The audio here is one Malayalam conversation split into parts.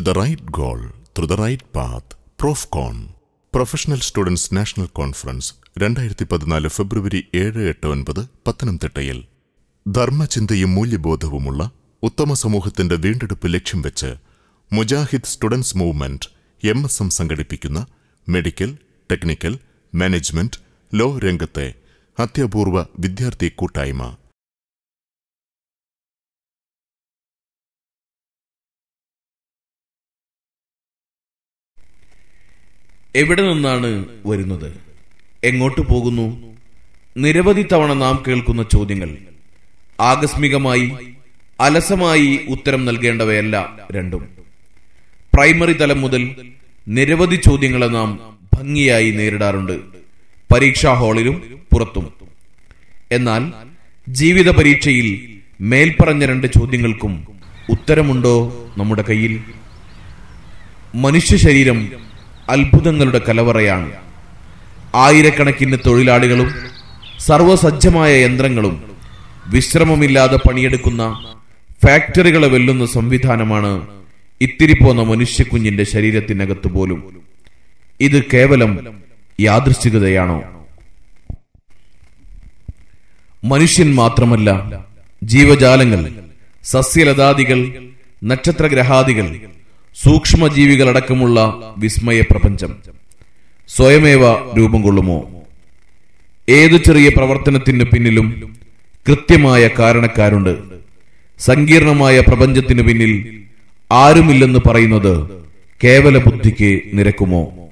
to right goal through the right path Profcon professional students national conference രണ്ടായിരത്തി പതിനാല് ഫെബ്രുവരി ഏഴ് എട്ട് ഒൻപത് പത്തനംതിട്ടയിൽ. ധർമ്മചിന്തയും മൂല്യബോധവുമുള്ള ഉത്തമ സമൂഹത്തിന്റെ വീണ്ടെടുപ്പ് ലക്ഷ്യം വെച്ച് Mujahid students movement M S M സംഘടിപ്പിക്കുന്ന മെഡിക്കൽ ടെക്നിക്കൽ മാനേജ്മെന്റ് ലോ രംഗത്തെ അത്യപൂർവ വിദ്യാർത്ഥി കൂട്ടായ്മ. എവിടെ നിന്നാണ് വരുന്നത്? എങ്ങോട്ട് പോകുന്നു? നിരവധി തവണ നാം കേൾക്കുന്ന ചോദ്യങ്ങൾ. ആകസ്മികമായി അലസമായി ഉത്തരം നൽകേണ്ടവയല്ല രണ്ടും. പ്രൈമറി തലം മുതൽ നിരവധി ചോദ്യങ്ങളെ നാം ഭംഗിയായി നേരിടാറുണ്ട്. പരീക്ഷാ ഹാളിലും പുറത്തും. എന്നാൽ ജീവിത പരീക്ഷയിൽ മേൽപ്പറഞ്ഞ രണ്ട് ചോദ്യങ്ങൾക്കും ഉത്തരമുണ്ടോ നമ്മുടെ കയ്യിൽ? മനുഷ്യ ശരീരം അത്ഭുതങ്ങളുടെ കലവറയാണ്. ആയിരക്കണക്കിന് തൊഴിലാളികളും സർവസജ്ജമായ യന്ത്രങ്ങളും വിശ്രമമില്ലാതെ പണിയെടുക്കുന്ന ഫാക്ടറികളെ വെല്ലുന്ന സംവിധാനമാണ് ഇത്തിരി പോന്ന മനുഷ്യക്കുഞ്ഞിന്റെ ശരീരത്തിനകത്ത് പോലും. ഇത് കേവലം യാദൃശ്ചികതയാണോ? മനുഷ്യൻ മാത്രമല്ല ജീവജാലങ്ങൾ സസ്യലതാദികൾ നക്ഷത്രഗ്രഹാദികൾ സൂക്ഷ്മജീവികളടക്കമുള്ള വിസ്മയ പ്രപഞ്ചം. സ്വയമേവ രൂപം കൊള്ളുമോ? ഏതു ചെറിയ പ്രവർത്തനത്തിന് പിന്നിലും കൃത്യമായ കാരണക്കാരുണ്ട്. സങ്കീർണമായ പ്രപഞ്ചത്തിനു പിന്നിൽ ആരുമില്ലെന്ന് പറയുന്നത് കേവല ബുദ്ധിക്ക് നിരക്കുമോ?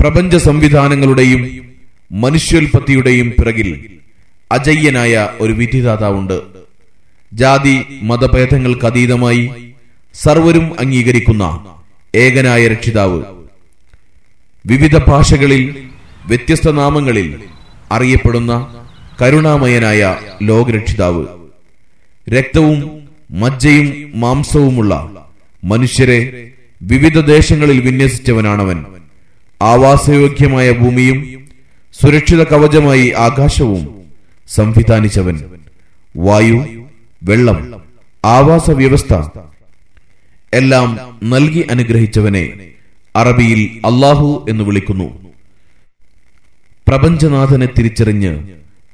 പ്രപഞ്ച സംവിധാനങ്ങളുടെയും മനുഷ്യോൽപത്തിയുടെയും പിറകിൽ അജയ്യനായ ഒരു വിധിദാതാവുണ്ട്. ജാതി മതഭേദങ്ങൾക്ക് അതീതമായി സർവരും അംഗീകരിക്കുന്ന ഏകനായ രക്ഷിതാവ്. വിവിധ ഭാഷകളിൽ വ്യത്യസ്ത നാമങ്ങളിൽ അറിയപ്പെടുന്ന കരുണാമയനായ ലോകരക്ഷിതാവ്. രക്തവും മജ്ജയും മാംസവുമുള്ള മനുഷ്യരെ വിവിധ ദേശങ്ങളിൽ വിന്യസിച്ചവനാണവൻ. ആവാസയോഗ്യമായ ഭൂമിയും സുരക്ഷിത കവചമായി ആകാശവും സംവിധാനിച്ചവൻ. വായു വെള്ളം ആവാസ വ്യവസ്ഥ എല്ലാം നൽകി അനുഗ്രഹിച്ചവനെ അറബിയിൽ അള്ളാഹു എന്ന് വിളിക്കുന്നു. പ്രപഞ്ചനാഥനെ തിരിച്ചറിഞ്ഞ്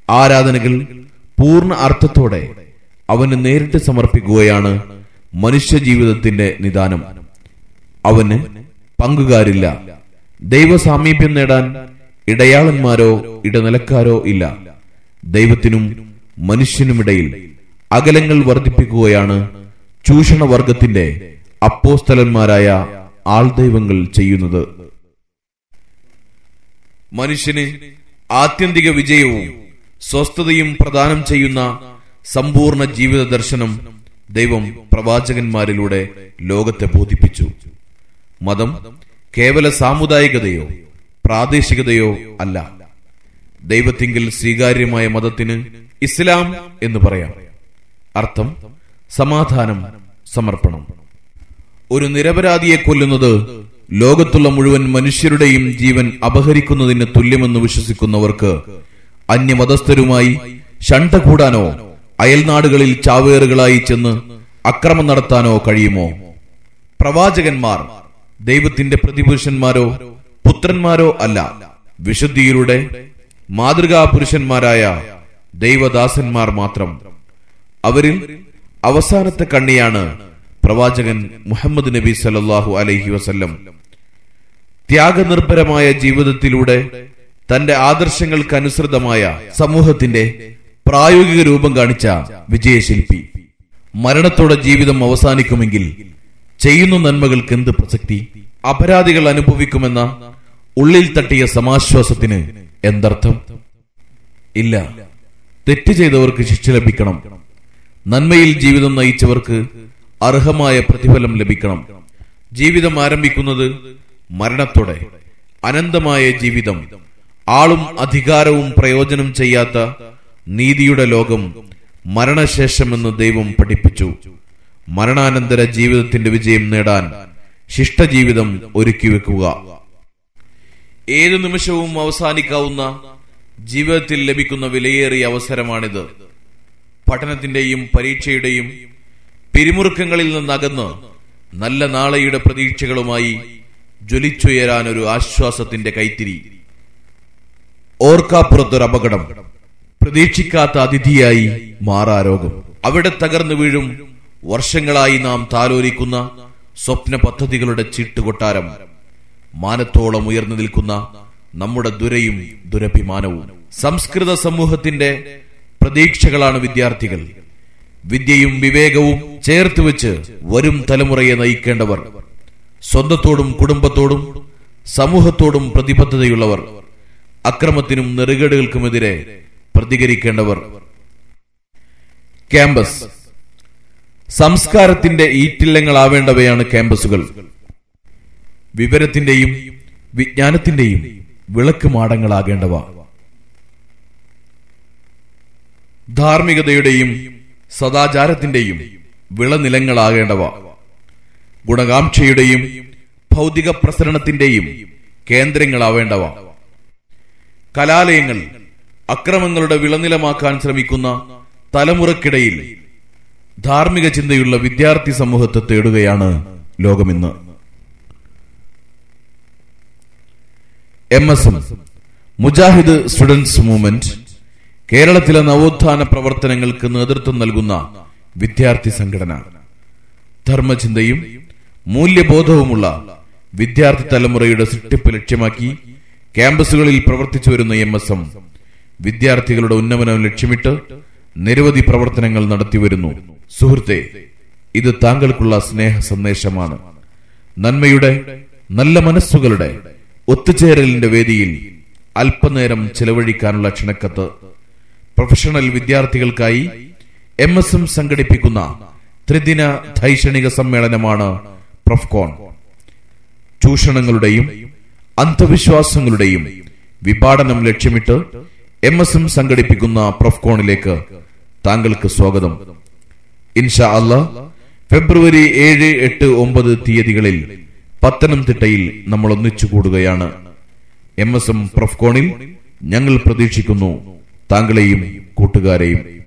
ആരാധനകൾ പൂർണ അർത്ഥത്തോടെ അവന് നേരിട്ട് സമർപ്പിക്കുകയാണ് മനുഷ്യജീവിതത്തിന്റെ നിദാനം. അവന് പങ്കുകാരില്ല. ദൈവസാമീപ്യം നേടാൻ ഇടയാളന്മാരോ ഇടനിലക്കാരോ ഇല്ല. ദൈവത്തിനും മനുഷ്യനുമിടയിൽ അകലങ്ങൾ വർദ്ധിപ്പിക്കുകയാണ് ചൂഷണവർഗത്തിന്റെ അപ്പോസ്തലന്മാരായ ആൾദൈവങ്ങൾ ചെയ്യുന്നത്. മനുഷ്യന് ആത്യന്തിക വിജയവും സ്വസ്ഥതയും പ്രദാനം ചെയ്യുന്ന സമ്പൂർണ ജീവിത ദർശനം ദൈവം പ്രവാചകന്മാരിലൂടെ ലോകത്തെ ബോധിപ്പിച്ചു. മതം കേവല സാമുദായികതയോ പ്രാദേശികതയോ അല്ല. ദൈവത്തിങ്കിൽ സ്വീകാര്യമായ മതത്തിന് ഇസ്ലാം എന്ന് പറയാം. അർത്ഥം സമാധാനം സമർപ്പണം. ഒരു നിരപരാധിയെ കൊല്ലുന്നത് ലോകത്തുള്ള മുഴുവൻ മനുഷ്യരുടെയും ജീവൻ അപഹരിക്കുന്നതിന് തുല്യമെന്ന് വിശ്വസിക്കുന്നവർക്ക് അന്യമതസ്ഥരുമായി ഷണ്ട കൂടാനോ അയൽനാടുകളിൽ ചാവേറുകളായി ചെന്ന് അക്രമം നടത്താനോ കഴിയുമോ? പ്രവാചകന്മാർ ദൈവത്തിന്റെ പ്രതിപുരുഷന്മാരോ പുത്രന്മാരോ അല്ല. വിശുദ്ധിയിലൂടെ മാതൃകാ പുരുഷന്മാരായ ദൈവദാസന്മാർ മാത്രം. അവരിൽ അവസാനത്തെ കണ്ണിയാണ് പ്രവാചകൻ മുഹമ്മദ് നബി സല്ലാഹു അലൈഹി വസല്ലം. ത്യാഗനിർഭരമായ ജീവിതത്തിലൂടെ തന്റെ ആദർശങ്ങൾക്കനുസൃതമായ സമൂഹത്തിന്റെ പ്രായോഗിക രൂപം കാണിച്ച വിജയശില്പി. മരണത്തോടെ ജീവിതം അവസാനിക്കുമെങ്കിൽ ചെയ്യുന്ന നന്മകൾക്ക് എന്ത് പ്രസക്തി? അപരാധികൾ അനുഭവിക്കുമെന്ന ഉള്ളിൽ തട്ടിയ സമാശ്വാസത്തിന് എന്തർത്ഥം? ഇല്ല. തെറ്റ് ചെയ്തവർക്ക് ശിക്ഷ ലഭിക്കണം. നന്മയിൽ ജീവിതം നയിച്ചവർക്ക് അർഹമായ പ്രതിഫലം ലഭിക്കണം. ജീവിതം ആരംഭിക്കുന്നത് മരണത്തോടെ. അനന്തമായ ജീവിതം. ആളും അധികാരവും പ്രയോജനം ചെയ്യാത്ത നീതിയുടെ ലോകം മരണശേഷമെന്ന് ദൈവം പഠിപ്പിച്ചു. മരണാനന്തര ജീവിതത്തിന്റെ വിജയം നേടാൻ ശിഷ്ടജീവിതം ഒരുക്കി വെക്കുക. ഏതു നിമിഷവും അവസാനിക്കാവുന്ന ജീവിതത്തിൽ ലഭിക്കുന്ന വിലയേറിയ അവസരമാണിത്. പഠനത്തിന്റെയും പരീക്ഷയുടെയും പിരിമുറുക്കങ്ങളിൽ നിന്നകന്ന് നല്ല നാളെയുടെ പ്രതീക്ഷകളുമായി ജ്വലിച്ചുയരാൻ ഒരു ആശ്വാസത്തിന്റെ കൈത്തിരി. ഓർക്കാപ്പുറത്തൊരു അപകടം. പ്രതീക്ഷിക്കാത്ത അതിഥിയായി മാറാരോഗം അവിടെ തകർന്നു വീഴും വർഷങ്ങളായി നാം താലോലിക്കുന്ന സ്വപ്ന പദ്ധതികളുടെ ചീട്ടുകൊട്ടാരം. മാനത്തോളം ഉയർന്നു നിൽക്കുന്ന നമ്മുടെ ദുരയും ദുരഭിമാനവും. സംസ്കൃത സമൂഹത്തിന്റെ പ്രതീക്ഷകളാണ് വിദ്യാർത്ഥികൾ. വിദ്യയും വിവേകവും ചേർത്ത് വെച്ച് വരും തലമുറയെ നയിക്കേണ്ടവർ. സ്വന്തത്തോടും കുടുംബത്തോടും സമൂഹത്തോടും പ്രതിബദ്ധതയുള്ളവർ. അക്രമത്തിനും നെറുകേടുകൾക്കുമെതിരെ പ്രതികരിക്കേണ്ടവർ. ക്യാമ്പസ്. സംസ്കാരത്തിന്റെ ഈറ്റില്ലങ്ങളാവേണ്ടവയാണ് ക്യാമ്പസുകൾ. വിവരത്തിന്റെയും വിജ്ഞാനത്തിന്റെയും വിളക്ക് മാടങ്ങളാകേണ്ടവ. ധാർമ്മികതയുടെയും സദാചാരത്തിന്റെയും വിളനിലങ്ങളാകേണ്ടവ. ഗുണകാംക്ഷയുടെയും ഭൗതിക പ്രസരണത്തിന്റെയും കേന്ദ്രങ്ങളാവേണ്ടവ. കലാലയങ്ങൾ അക്രമങ്ങളുടെ വിളനിലമാക്കാൻ ശ്രമിക്കുന്ന തലമുറക്കിടയിൽ ധാർമ്മിക ചിന്തയുള്ള വിദ്യാർത്ഥി സമൂഹത്തെ തേടുകയാണ് ലോകമിന്ന്. M S M Mujahid students movement കേരളത്തിലെ നവോത്ഥാന പ്രവർത്തനങ്ങൾക്ക് നേതൃത്വം നൽകുന്ന വിദ്യാർത്ഥി സംഘടന. ധർമ്മചിന്തയും മൂല്യബോധവുമുള്ള വിദ്യാർത്ഥി തലമുറയുടെ സൃഷ്ടിപ്പ് ലക്ഷ്യമാക്കി ക്യാമ്പസുകളിൽ പ്രവർത്തിച്ചു വരുന്ന എം എസ് എം വിദ്യാർത്ഥികളുടെ ഉന്നമനം ലക്ഷ്യമിട്ട് നിരവധി പ്രവർത്തനങ്ങൾ നടത്തിവരുന്നു സുഹൃത്തെ ഇത് താങ്കൾക്കുള്ള സ്നേഹ സന്ദേശമാണ്. നന്മയുടെ നല്ല മനസ്സുകളുടെ ഒത്തുചേരലിന്റെ വേദിയിൽ അല്പനേരം ചെലവഴിക്കാനുള്ള ക്ഷണക്കത്ത് പ്രൊഫഷണൽ വിദ്യാർത്ഥികൾക്കായി എം എസ് എം സംഘടിപ്പിക്കുന്ന ത്രിദിന ധൈക്ഷണിക സമ്മേളനമാണ് പ്രൊഫ്കോൺ. ചൂഷണങ്ങളുടെയും അന്ധവിശ്വാസങ്ങളുടെയും വിപാടനം ലക്ഷ്യമിട്ട് എം എസ് എം സംഘടിപ്പിക്കുന്ന പ്രൊഫ്കോണിലേക്ക് താങ്കൾക്ക് സ്വാഗതം. ഇൻഷാ അല്ല ഫെബ്രുവരി ഏഴ് എട്ട് ഒമ്പത് തീയതികളിൽ പത്തനംതിട്ടയിൽ നമ്മൾ ഒന്നിച്ചു കൂടുകയാണ്. എം എസ് എം പ്രൊഫ്കോണിൽ ഞങ്ങൾ പ്രതീക്ഷിക്കുന്നു താങ്കളെയും കൂട്ടുകാരെയും